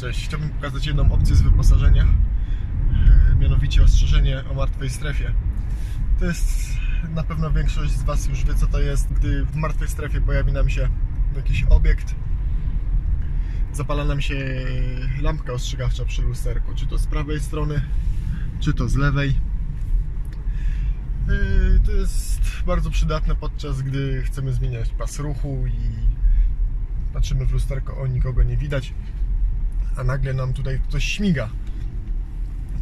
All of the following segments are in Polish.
Cześć, chciałbym pokazać jedną opcję z wyposażenia, e, mianowicie ostrzeżenie o martwej strefie. To jest, na pewno większość z Was już wie co to jest, gdy w martwej strefie pojawi nam się jakiś obiekt, zapala nam się lampka ostrzegawcza przy lusterku, czy to z prawej strony, czy to z lewej. E, To jest bardzo przydatne podczas gdy chcemy zmieniać pas ruchu i patrzymy w lusterko, o nikogo nie widać a nagle nam tutaj ktoś śmiga.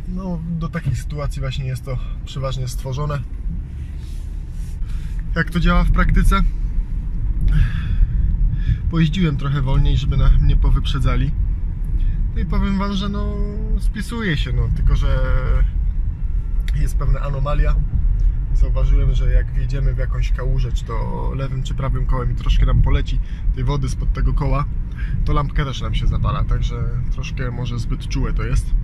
No, do takich sytuacji właśnie jest to przeważnie stworzone. Jak to działa w praktyce? Pojeździłem trochę wolniej, żeby na mnie powyprzedzali. No i powiem Wam, że no spisuje się, no tylko że jest pewna anomalia. Zauważyłem, że jak wjedziemy w jakąś kałużę, czy to lewym, czy prawym kołem i troszkę nam poleci tej wody spod tego koła, to lampka też nam się zapala, także troszkę może zbyt czułe to jest.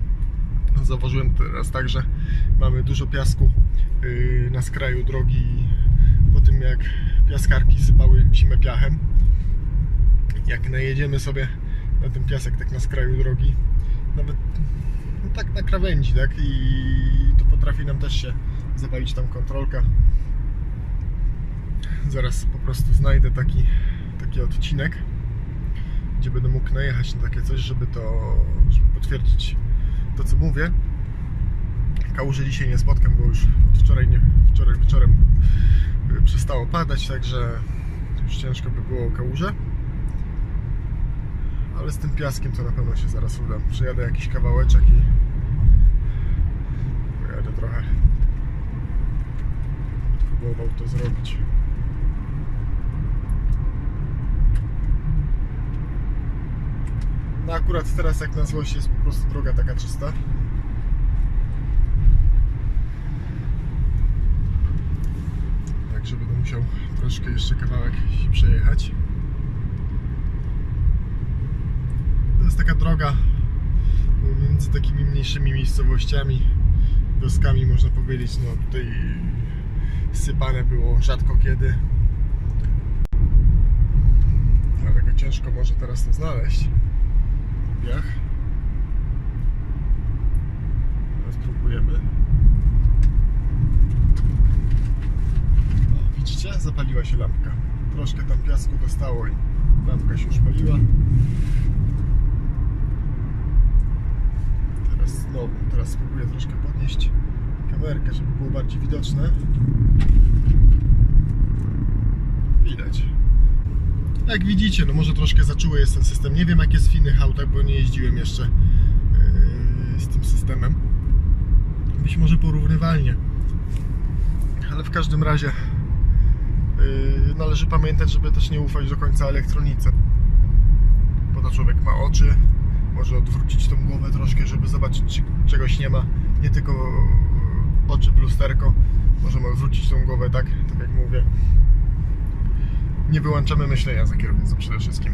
Zauważyłem teraz tak, że mamy dużo piasku yy, na skraju drogi po tym jak piaskarki sypały zimę piachem. Jak najedziemy sobie na ten piasek tak na skraju drogi, nawet no, tak na krawędzi, tak? I to potrafi nam też się zapalić tam kontrolka. Zaraz po prostu znajdę taki, taki odcinek gdzie będę mógł najechać na takie coś, żeby to, żeby potwierdzić to, co mówię. Kałuży dzisiaj nie spotkam, bo już od wczoraj, nie, wczoraj wieczorem y, przestało padać, także już ciężko by było kałuże. Ale z tym piaskiem to na pewno się zaraz uda. Przejadę jakiś kawałeczek i pojadę trochę. Próbował to zrobić. No akurat teraz jak na złość jest po prostu droga taka czysta. Także będę musiał troszkę jeszcze kawałek się przejechać. To jest taka droga między takimi mniejszymi miejscowościami, wioskami można powiedzieć. No tutaj sypane było rzadko kiedy. Dlatego ciężko może teraz to znaleźć piach. Teraz próbujemy. O, widzicie? Zapaliła się lampka. Troszkę tam piasku dostało i lampka się już paliła. Teraz znowu, teraz spróbuję troszkę podnieść kamerkę, żeby było bardziej widoczne. Widać. Jak widzicie, no może troszkę zaczuły jest ten system. Nie wiem jak jest w innych autach, bo nie jeździłem jeszcze yy, z tym systemem. Być może porównywalnie. Ale w każdym razie yy, należy pamiętać, żeby też nie ufać do końca elektronice. Bo to człowiek ma oczy, może odwrócić tą głowę troszkę, żeby zobaczyć, czy czegoś nie ma. Nie tylko oczy w lusterko. Możemy odwrócić tą głowę tak, tak jak mówię nie wyłączamy myślenia za kierownicą przede wszystkim.